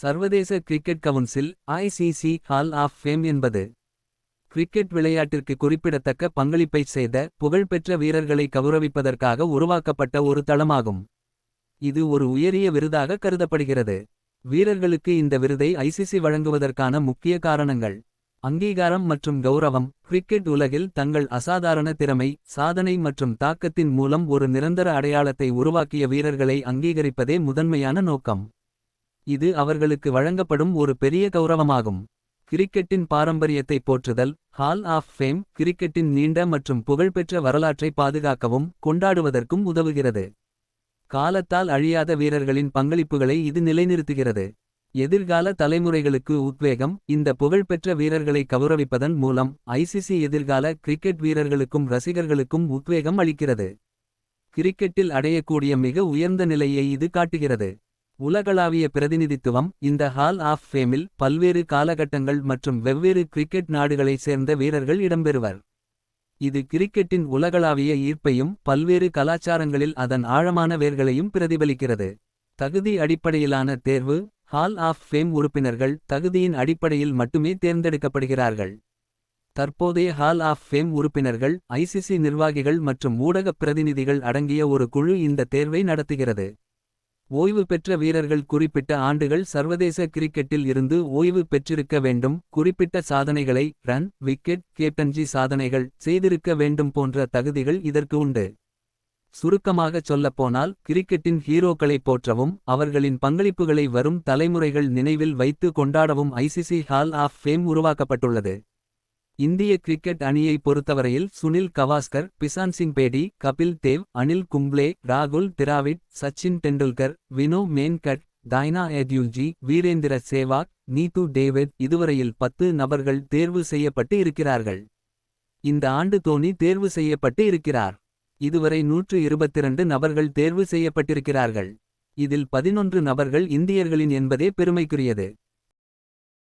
சர்வதேச cricket council ICC hall of fame என்பது cricket விளையாட்டிற்கு குறிப்பிடத்தக்க பங்களிப்பைச் செய்த புகழ்பெற்ற வீரர்களை கௌரவிப்பதற்காக உருவாக்கப்பட்ட ஒரு தளமாகும். இது ஒரு உயரிய விருதாக கருதப்படுகிறது. வீரர்களுக்கு இந்த விருதை ஐசிசி வழங்குவதற்கான முக்கிய காரணங்கள். அங்கீகாரம் மற்றும் கௌரவம் கிரிக்கெட் உலகில் தங்கள் அசாதாரண திறமை சாதனை மற்றும் தாக்கத்தின் மூலம் ஒரு நிரந்தர அடையாளத்தை உருவாக்கிய வீரர்களை அங்கீகரிப்பதே முதன்மையான நோக்கம். இது அவர்களுக்கு வழங்கப்படும் ஒரு பெரிய கௌரவமாகும். கிரிக்கெட்டின் பாரம்பரியத்தை போற்றுதல் ஹால் ஆஃப் ஃபேம் கிரிக்கெட்டின் நீண்ட மற்றும் புகழ்பெற்ற வரலாற்றை பாதுகாக்கவும் கொண்டாடுவதற்கும் உதவுகிறது. காலத்தால் அழியாத வீரர்களின் பங்களிப்புகளை இது நிலைநிறுத்துகிறது. எதிர்கால தலைமுறைகளுக்கு உத்வேகம் இந்த புகழ்பெற்ற வீரர்களை கௌரவிப்பதன் மூலம் ஐசிசி எதிர்கால கிரிக்கெட் வீரர்களுக்கும் ரசிகர்களுக்கும் உத்வேகம் அளிக்கிறது. கிரிக்கெட்டில் அடையக்கூடிய மிக உயர்ந்த நிலையை இது காட்டுகிறது. உலகளாவிய பிரதிநிதித்துவம் இந்த ஹால் ஆஃப் ஃபேமில் பல்வேறு காலகட்டங்கள் மற்றும் வெவ்வேறு கிரிக்கெட் நாடுகளைச் சேர்ந்த வீரர்கள் இடம்பெறுவர். இது கிரிக்கெட்டின் உலகளாவிய ஈர்ப்பையும் பல்வேறு கலாச்சாரங்களில் அதன் ஆழமான வேர்களையும் பிரதிபலிக்கிறது. தகுதி அடிப்படையிலான தேர்வு ஹால் ஆஃப் ஃபேம் உறுப்பினர்கள் தகுதியின் அடிப்படையில் மட்டுமே தேர்ந்தெடுக்கப்படுகிறார்கள். தற்போதைய ஹால் ஆஃப் ஃபேம் உறுப்பினர்கள் ஐசிசி நிர்வாகிகள் மற்றும் ஊடகப் பிரதிநிதிகள் அடங்கிய ஒரு குழு இந்த தேர்வை நடத்துகிறது. ஓய்வு பெற்ற வீரர்கள் குறிப்பிட்ட ஆண்டுகள் சர்வதேச கிரிக்கெட்டில் இருந்து ஓய்வு பெற்றிருக்க வேண்டும். குறிப்பிட்ட சாதனைகளை ரன் விக்கெட் கேப்டன்ஜி சாதனைகள் செய்திருக்க வேண்டும் போன்ற தகுதிகள் இதற்கு உண்டு. சுருக்கமாகச் சொல்லப்போனால் கிரிக்கெட்டின் ஹீரோக்களைப் போற்றவும் அவர்களின் பங்களிப்புகளை வரும் தலைமுறைகள் நினைவில் வைத்து கொண்டாடவும் ஐசிசி ஹால் ஆஃப் ஃபேம் உருவாக்கப்பட்டுள்ளது. இந்திய கிரிக்கெட் அணியை பொறுத்தவரையில் சுனில் கவாஸ்கர் பிசான் சிங் பேடி கபில் தேவ் அனில் கும்ப்ளே ராகுல் திராவிட் சச்சின் டெண்டுல்கர் வினோ மேன்கட் டைனா எத்யூல்ஜி வீரேந்திர சேவாக் நீது டேவிட் இதுவரையில் பத்து நபர்கள் தேர்வு செய்யப்பட்டு இருக்கிறார்கள். இந்த ஆண்டு தோனி தேர்வு செய்யப்பட்டு இருக்கிறார். இதுவரை நூற்று இருபத்திரண்டு நபர்கள் தேர்வு செய்யப்பட்டிருக்கிறார்கள். இதில் பதினொன்று நபர்கள் இந்தியர்களின் என்பதே பெருமைக்குரியது.